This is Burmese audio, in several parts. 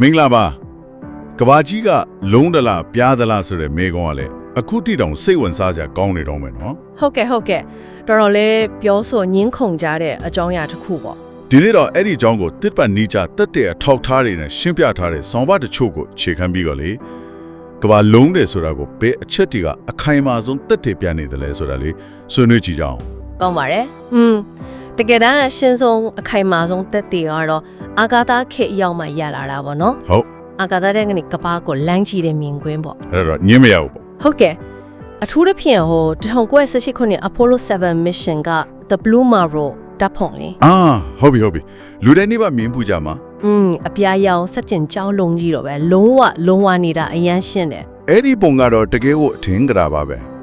မင်္ဂလာပါကဘာကြီးကလုံးဒလားပြားဒလားဆိုတဲ့မေကွန်ကလည်းအခုတိတောင်စိတ်ဝင်စားစရာကောင်းနေတော့မယ်နော်ဟုတ်ကဲ့ဟုတ်ကဲ့တော်တော်လေးပြောဆိုညင်းခုန်ကြတဲ့အကြောင်းအရာတစ်ခုပေါ့ဒီနေ့တော့အဲ့ဒီအကြောင်းကိုတစ်ပတ်နီးကြတက်တဲ့အထောက်ထားတွေနဲ့ရှင်းပြထားတဲ့ဆောင်းပါးတချို့ကိုခြေခံပြီးတော့လေကဘာလုံးတယ်ဆိုတာကိုဘယ်အချက်တွေကအခိုင်အမာဆုံးတက်တည်ပြနေတယ်လဲဆိုတာလေဆွေးနွေးကြည့်ကြအောင်ကောင်းပါတယ်อืม တကယ်တမ်းအရှင်းဆုံးအခိုင်အမာဆုံးသက်သေကတော့အာဂါသခေတ်ရောက်မှရလာတာပေါ့နော်ဟုတ်အာဂါသတဲ့ကနေကဘာကိုလမ်းကြည့်တဲ့မြင်ကွင်းပေါ့အဲ့ဒါတော့ညင်းမရဘူးပေါ့ဟုတ်ကဲ့အထူးသဖြင့်ဟို1918ခုနှစ် Apollo 7 mission က The Blue Marrow တပ်ဖုံလေအာဟုတ်ပြီဟုတ်ပြီလူတိုင်းနေပါမြင်ပူကြမှာอืมအပြားရောင်စက်ကျင်ကြောင်းလုံးကြီးတော့ပဲလုံးဝလုံးဝနေတာအရန်ရှင်းတယ်အဲ့ဒီပုံကတော့တကယ်ကိုအထင်ကြတာပါပဲ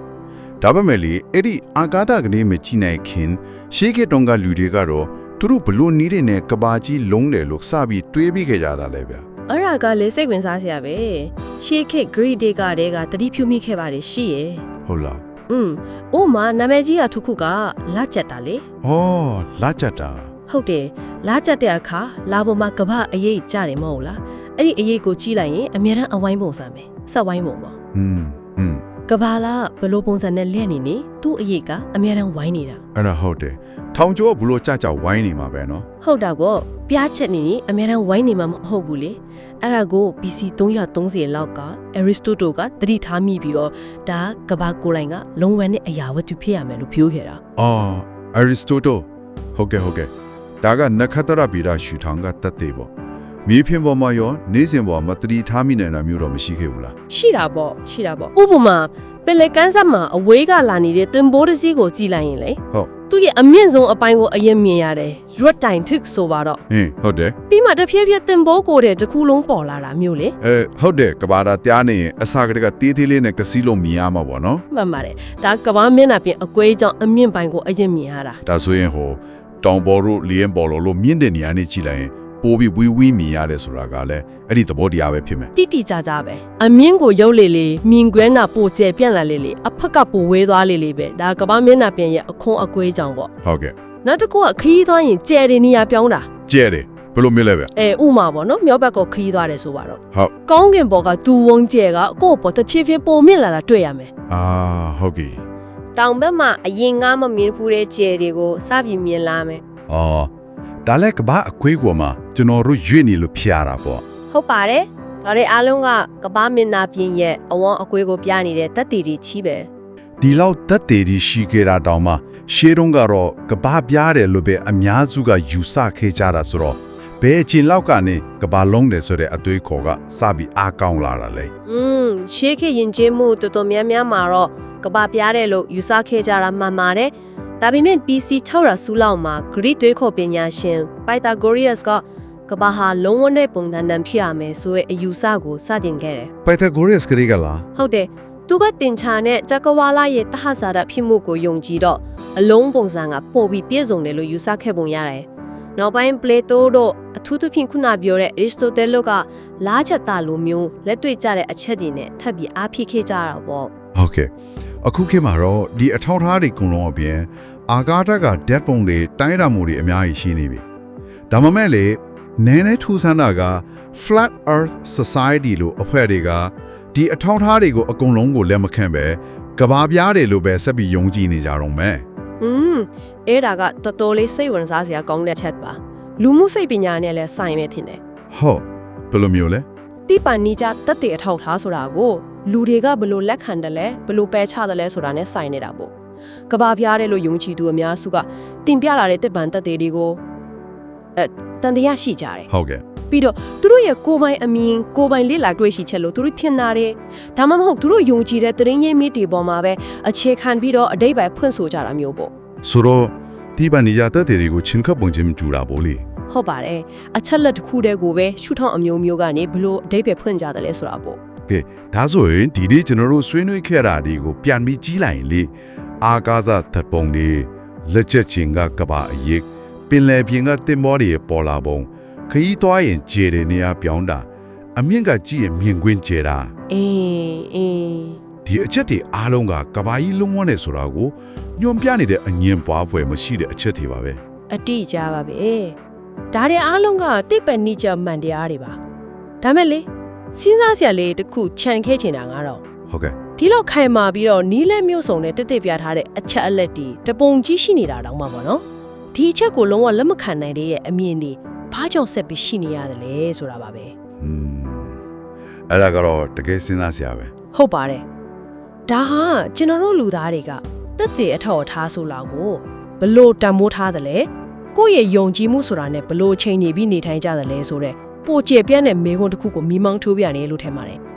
ဒါပေမဲ့လေအဲ့ဒီအာကာသကနေမကြည့်နိုင်ခင်ရှေးခေတ်တုန်းကလူတွေကတော့သူတို့ဘလို့နီးတဲ့နဲ့ကဘာကြီးလုံးတယ်လို့စပြီးတွေးပြီးခဲ့ကြတာလေဗျာ အဲ့ဒါကလေစိတ်ဝင်စားစရာပဲရှေးခေတ် Greek တွေကတည်းကတတိဖြူမိခဲ့ပါတယ်ရှိရယ် ဟုတ်လား อืมဥမာနာမည်ကြီးကထုခုကလာချက်တာလေ ဩလာကြတာ ဟုတ်တယ်လာချက်တဲ့အခါလာပေါ်မှာကပအရေးကြတယ်မဟုတ်လားအဲ့ဒီအရေးကိုကြီးလိုက်ရင်အများရန်အဝိုင်းပုံစံပဲဆက်ဝိုင်းပုံပေါ့ อืมอืม ကဘာလာဘလို့ပုံစံနဲ့လက်နေနေသူ့အရေးကအများတန်းဝိုင်းနေတာအဲ့ဒါဟုတ်တယ်ထောင်ကျော်ကဘလို့ကြကြဝိုင်းနေမှာပဲနော်ဟုတ်တာကောပြားချက်နေနေအများတန်းဝိုင်းနေမှာမဟုတ်ဘူးလေအဲ့ဒါကို BC 330လောက်ကအဲရစ်တိုတိုကတတိထားမိပြီးတော့ဒါကဘာကိုလိုင်ကလုံဝမ်းနဲ့အရာဝတ္ထုဖြစ်ရမယ်လို့ပြောခဲ့တာအော်အဲရစ်တိုတိုဟုတ်ကဲ့ဟုတ်ကဲ့ဒါကနခတ္တရဗီဒရှူထောင်ကတတ်သေးပေါ့ မြေပြင်ပေါ်မှာရောနေစဉ်ပေါ်မှာတတိထားမိနေတာမျိုးတော့မရှိခဲ့ဘူးလားရှိတာပေါ့ရှိတာပေါ့ဥပမာပင်လေကန်းဆက်မှာအဝေးကလာနေတဲ့တင်ဘိုးတစ်စီးကိုကြည့်လိုက်ရင်လေဟုတ်သူ့ရဲ့အမြင့်ဆုံးအပိုင်းကိုအရင်မြင်ရတယ်ရွတ်တိုင်ทึกဆိုပါတော့ဟင်းဟုတ်တယ်ပြီးမှတစ်ဖြည်းဖြည်းတင်ဘိုးကိုတဲ့တစ်ခုလုံးပေါ်လာတာမျိုးလေအဲဟုတ်တယ်ကဘာတာတရားနေရင်အစာကလေးကတေးသေးလေးနဲ့ကစီးလို့မြင်ရမှာပေါ့နော်မှန်ပါတယ်ဒါကဘာမျက်နှာပြင်အကွေးကြောင့်အမြင့်ပိုင်းကိုအရင်မြင်ရတာဒါဆိုရင်ဟိုတောင်ပေါ်တို့လီယန်ပေါ်လို့လို့မြင့်တဲ့နေရာနဲ့ကြည့်လိုက်ရင် ပိုပြီးဝီဝီမြင်ရတယ်ဆိုတာကလည်းအဲ့ဒီသဘောတရားပဲဖြစ်မယ်တိတိကျကျပဲအမြင့်ကိုရုပ်လေလေမြင်ကွဲနာပိုကျဲပြန့်လာလေလေအဖက်ကပိုဝဲသွားလေလေပဲဒါကဘာမျက်နှာပြင်ရဲ့အခွန်အကွေးကြောင့်ပေါ့ဟုတ်ကဲ့နောက်တစ်ခုကခရီးသွားရင်ကျဲတဲ့နေရာပြောင်းတာကျဲတယ်ဘယ်လိုမျိုးလဲဗျအဲဥမာပေါ့နော်မြောက်ဘက်ကခရီးသွားတယ်ဆိုပါတော့ဟုတ်ကောင်းကင်ဘော်ကသူဝုံကျဲကကိုယ့်ဘော်တစ်ဖြည်းဖြည်းပုံမြင့်လာတာတွေ့ရမယ်အာဟုတ်ကဲ့တောင်ဘက်မှာအရင်ငါမမြင်ဘူးတဲ့ကျဲတွေကိုစပြီးမြင်လာမယ်အော် ဒါလည်းကဘာအခွေးကွာမှာကျွန်တော်တို့ရွေ့နေလို့ဖျားတာပေါ့ဟုတ်ပါတယ်ဒါတွေအားလုံးကကပားမင်းနာပြင်းရဲ့အဝန်းအကွေးကိုပြနေတဲ့တက်တီတွေချီးပဲဒီလောက်တက်သေးဒီရှိခဲ့တာတောင်မှရှေးတုန်းကတော့ကဘာပြားတယ်လို့ပဲအများစုကယူဆခဲ့ကြတာဆိုတော့ဘယ်အချိန်လောက်ကနေကဘာလုံးတယ်ဆိုတဲ့အတွေးခေါ်ကစပြီးအားကောင်းလာတာလေอืมရှေးခေတ်ယဉ်ကျေးမှုတော်တော်များများမှာတော့ကပားပြားတယ်လို့ယူဆခဲ့ကြတာမှန်ပါတယ် ဒါပေမဲ့ BC 600ဆူလောက်မှာ Greek တွေးခေါ်ပညာရှင် Pythagoras ကကပားဟာလုံးဝတဲ့ပုံသဏ္ဍာန်ဖြစ်ရမယ်ဆိုတဲ့အယူဆကိုစတင်ခဲ့တယ်ပိုက်သဂိုရပ်စ်ကလေးကလားဟုတ်တယ်သူကတင်ချာနဲ့ဇကဝါလာရဲ့တဟဇာရဖြစ်မှုကိုယုံကြည်တော့အလုံးပုံစံကပို့ပြီးပြည့်စုံတယ်လို့ယူဆခဲ့ပုံရတယ်။နောက်ပိုင်းပလေတိုတို့အထူးသဖြင့်ခုနပြောတဲ့ Aristotle တို့ကလားချက်တာလိုမျိုးလက်တွေ့ကြတဲ့အချက်တွေနဲ့ထပ်ပြီးအားဖြစ်ခဲ့ကြတာပေါ့ဟုတ်ကဲ့ အခုခေတ်မှာတော့ဒီအထောက်ထားတွေအကုန်လုံးအပြင်အာကာသက dead ပုံတွေတိုင်းရမှုတွေအများကြီးရှိနေပြီဒါမှမဲ့လေနည်းနည်းထူးဆန်းတာက flat earth society လို့အဖွဲ့တွေကဒီအထောက်ထားတွေကိုအကုန်လုံးကိုလက်မခံပဲကဘာပြားတယ်လို့ပဲဆက်ပြီးယုံကြည်နေကြတော့မယ်။อืมအဲ့ဒါကတော်တော်လေးစိတ်ဝင်စားစရာကောင်းတဲ့ချက်ပါ။လူမှုစိတ်ပညာနဲ့လည်းဆိုင်ပဲထင်တယ်ဟုတ်ဘယ်လိုမျိုးလဲ။တိပန်နီကြတက်တဲ့အထောက်ထားဆိုတာကို လူတွေကဘလို့လက်ခံတယ်လဲဘလို့ပယ်ချတယ်လဲဆိုတာနဲ့ဆိုင်နေတာပေါ့။ကဘာပြားတယ်လို့ယုံကြည်သူအများစုကတင်ပြလာတဲ့တစ်ပန်တက်တွေကိုအဲတန်တရားရှိကြတယ်ဟုတ်ကဲ့ပြီးတော့သူတို့ရဲ့ကိုယ်ပိုင်အမြင်ကိုယ်ပိုင်လေ့လာတွေ့ရှိချက်လို့သူတို့ထင်တာတယ်ဒါမှမဟုတ်သူတို့ယုံကြည်တဲ့သတင်းရင်းမြစ်တွေပေါ်မှာပဲအခြေခံပြီးတော့အတိတ်ပဲဖွင့်ဆိုကြတာမျိုးပေါ့ဆိုတော့ဒီပန်နီယာတက်တွေကိုချင်းခပ်ပုံချင်းကြူတာပေါ့လေဟုတ်ပါတယ်အချက်လက်တစ်ခုတည်းကိုပဲရှုထောင့်အမျိုးမျိုးကနေဘလို့အတိတ်ပဲဖွင့်ကြတယ်လဲဆိုတာပေါ့ ကဲဒါဆိုရင်ဒီနေ့ကျွန်တော်တို့ဆွေးနွေးခဲ့တာတွေကိုပြန်ပြီးကြီးလိုက်ရင်လေအာကာသတပ်ပုံတွေလက်ချက်ချင်းကကဘာအရေးပင်လယ်ပြင်ကတင်မောတွေပေါ်လာပုံခရီးသွားရင်ဂျေတဲ့နေရာပြောင်းတာ အမြင့်ကကြည့်ရင်မြင်ကွင်းကျဲတာအေးအေးဒီအချက်တွေအားလုံးကကဘာကြီးလုံးဝနေဆိုတာကိုညွန်ပြနေတဲ့အငြင်းပွားဖွယ်မရှိတဲ့အချက်တွေပါပဲအတိအကျပါပဲဒါတွေအားလုံးကတိပ္ပနိကျမှန်တရားတွေပါဒါမဲ့လေ စဉ်းစားစရာလေးတစ်ခုခြံခဲချင်တာကတော့ဟုတ်ကဲ့ဒီလောက်ခိုင်မာပြီးတော့နီးလက်မျိုးစုံနဲ့တက်တက်ပြထားတဲ့အချက်အလက်တွေတပုံကြီးရှိနေတာတောင်မှပေါ့နော်ဒီအချက်ကိုလုံးဝလက်မခံနိုင်တဲ့ရဲ့အမြင်တွေဘာကြောင့်ဆက်ပြီးရှိနေရတယ်လဲဆိုတာပါပဲอืมအဲ့ဒါကတော့တကယ်စဉ်းစားစရာပဲဟုတ်ပါတယ်ဒါဟာကျွန်တော်တို့လူသားတွေကတက်တဲ့အထောက်အထားဆိုလောက်ကိုဘလို့တန်မိုးထားတယ်လဲကိုယ့်ရဲ့ယုံကြည်မှုဆိုတာနဲ့ဘလို့ချိန်နေပြီးနေထိုင်ကြတယ်လဲဆိုတော့ ပိုကျပြန့်တဲ့မေခွန်းတစ်ခုကိုမိမောင်းထိုးပြနေလို့ထင်ပါတယ်